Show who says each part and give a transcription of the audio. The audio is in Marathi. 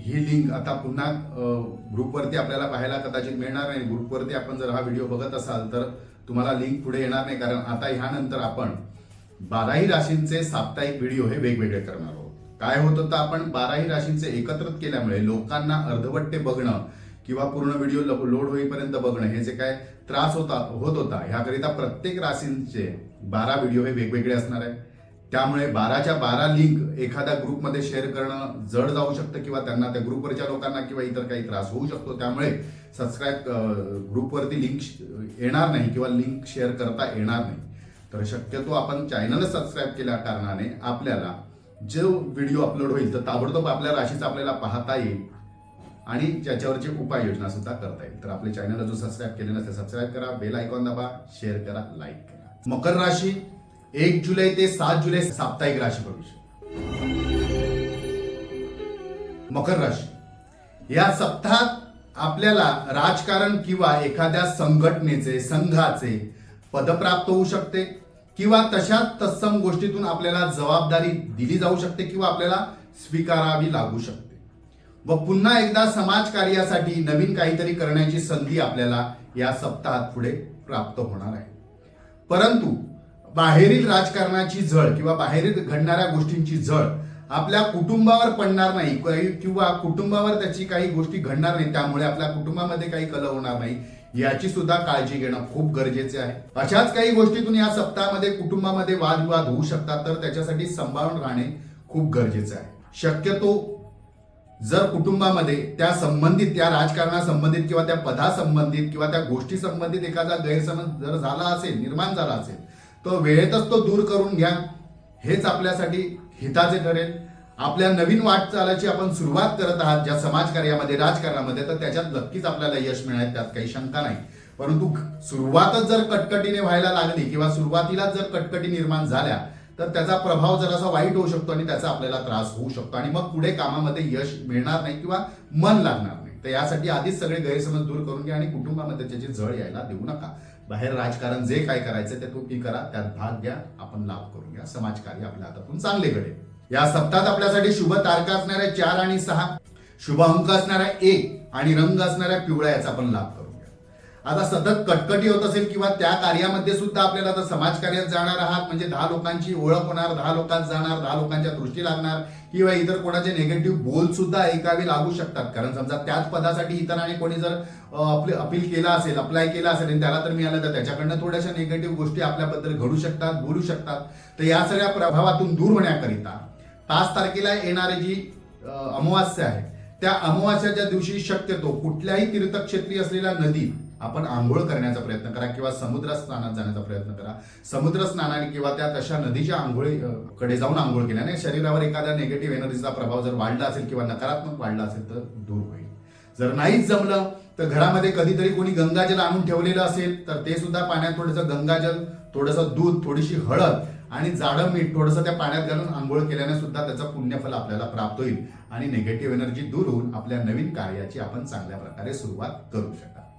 Speaker 1: ही लिंक आता पुन्हा ग्रुपवरती आपल्याला पाहायला कदाचित मिळणार नाही. ग्रुपवरती आपण जर हा व्हिडिओ बघत असाल तर तुम्हाला लिंक पुढे येणार नाही. कारण आता ह्यानंतर आपण बाराही राशींचे साप्ताहिक व्हिडिओ हे वेगवेगळे करणार आहोत. काय होत होतं आपण? बाराही राशींचे एकत्रित केल्यामुळे लोकांना अर्धवट्टे बघणं किंवा पूर्ण व्हिडिओ लोड होईपर्यंत बघणं हे जे काय त्रास होता होत होता ह्याकरिता प्रत्येक राशींचे बारा व्हिडिओ हे वेगवेगळे असणार आहे त्यामुळे बाराच्या बारा लिंक एखाद्या ग्रुपमध्ये शेअर करणं जड जाऊ शकतं किंवा त्यांना त्या ग्रुपवरच्या लोकांना किंवा इतर काही त्रास होऊ शकतो. त्यामुळे सबस्क्राईब ग्रुपवरती लिंक येणार नाही किंवा लिंक शेअर करता येणार नाही. तर शक्यतो आपण चॅनल सबस्क्राईब केल्या कारणाने आपल्याला जो व्हिडिओ अपलोड होईल तर ताबडतोब आपल्या राशीचा आपल्याला पाहता येईल आणि ज्याच्यावरची उपाययोजना सुद्धा करता येईल. तर आपले चॅनल जो सबस्क्राईब केले नसेल सबस्क्राईब करा बेल आयकॉन दाबा शेअर करा लाईक करा. मकर राशी एक जुलै ते सात जुलै साप्ताहिक राशी भविष्य मकर राशी. या सप्ताहात आपल्याला राजकारण किंवा एखाद्या संघटनेचे संघाचे पद प्राप्त होऊ शकते किंवा तशा तत्सम गोष्टीतून आपल्याला जबाबदारी दिली जाऊ शकते किंवा आपल्याला स्वीकारावी लागू शकते. व पुन्हा एकदा समाज कार्यासाठी नवीन काहीतरी करण्याची संधी आपल्याला या सप्ताहात पुढे प्राप्त होणार आहे. परंतु बाहेरील राजकारणाची झळ किंवा बाहेरील घडणाऱ्या गोष्टींची झळ आपल्या कुटुंबावर पडणार नाही. किंवा कुटुंबावर त्याची काही गोष्टी घडणार नाही त्यामुळे आपल्या कुटुंबामध्ये काही कल होणार नाही याची सुद्धा काळजी घेणं खूप गरजेचे आहे. अशाच काही गोष्टीतून या सप्ताहामध्ये कुटुंबामध्ये वादविवाद होऊ शकतात तर त्याच्यासाठी सांभाळून राहणे खूप गरजेचे आहे. शक्यतो जर कुटुंबामध्ये त्या संबंधित त्या राजकारणासंबंधित किंवा त्या पदासंबंधित किंवा त्या गोष्टी संबंधित एखादा गैरसमज जर झाला असेल निर्माण झाला असेल तो वेळेतच तो दूर करून घ्या. हेच आपल्यासाठी हिताचे ठरेल. आपल्या नवीन वाटचालाची आपण सुरुवात करत आहात ज्या समाजकार्यामध्ये राजकारणामध्ये तर त्याच्यात नक्कीच आपल्याला यश मिळेल त्यात काही शंका नाही. परंतु सुरुवातच जर कटकटीने व्हायला लागली किंवा सुरुवातीलाच जर कटकटी निर्माण झाल्या तर त्याचा प्रभाव जरासा वाईट होऊ शकतो आणि त्याचा आपल्याला त्रास होऊ शकतो. आणि मग पुढे कामामध्ये यश मिळणार नाही किंवा मन लागणार नाही. तर यासाठी आधीच सगळे गैरसमज दूर करून घ्या आणि कुटुंबामध्ये त्याची जळ यायला देऊ नका. बाहेर राजकारण जे काय करायचं ते तुम्ही करा त्यात भाग घ्या आपण लाभ करून घ्या. समाजकार्य आपल्या हातातून चांगले घडेल. या सप्तात आपल्यासाठी शुभ तारका असणाऱ्या चार आणि सहा शुभ अंक असणाऱ्या एक आणि रंग असणाऱ्या पिवळ्या याचा आपण लाभ करू. आता सतत कटकटी होत असेल किंवा त्या कार्यामध्ये सुद्धा आपल्याला आता समाजकार्यात जाणार आहात म्हणजे दहा लोकांची ओळख होणार दहा लोकांत जाणार दहा लोकांच्या दृष्टी लागणार किंवा इतर कोणाचे निगेटिव्ह बोल सुद्धा ऐकावे लागू शकतात. कारण समजा त्याच पदासाठी इतरांनी कोणी जर आपले अपील केला असेल अप्लाय केला असेल आणि त्याला तर मिळालं तर त्याच्याकडनं थोड्याशा निगेटिव्ह गोष्टी आपल्याबद्दल घडू शकतात बोलू शकतात. तर या सगळ्या प्रभावातून दूर होण्याकरिता पाच तारखेला येणारी जी अमावास्या आहे त्या अमावास्याच्या दिवशी शक्यतो कुठल्याही तीर्थक्षेत्री असलेल्या नदीत आपण आंघोळ करण्याचा प्रयत्न करा किंवा समुद्र स्नानात जाण्याचा प्रयत्न करा. समुद्र स्नानाने किंवा त्या तशा नदीच्या आंघोळी कडे जाऊन आंघोळ केल्याने शरीरावर एखाद्या निगेटिव्ह एनर्जीचा प्रभाव जर वाढला असेल किंवा नकारात्मक वाढला असेल तर दूर होईल. जर नाहीच जमलं तर घरामध्ये कधीतरी कोणी गंगाजल आणून ठेवलेलं असेल तर ते सुद्धा पाण्यात थोडंसं गंगाजल थोडंसं दूध थोडीशी हळद आणि जाडं मीठ थोडंसं त्या पाण्यात घालून आंघोळ केल्याने सुद्धा त्याचा पुण्यफल आपल्याला प्राप्त होईल. आणि निगेटिव्ह एनर्जी दूर होऊन आपल्या नवीन कार्याची आपण चांगल्या प्रकारे सुरुवात करू शकाल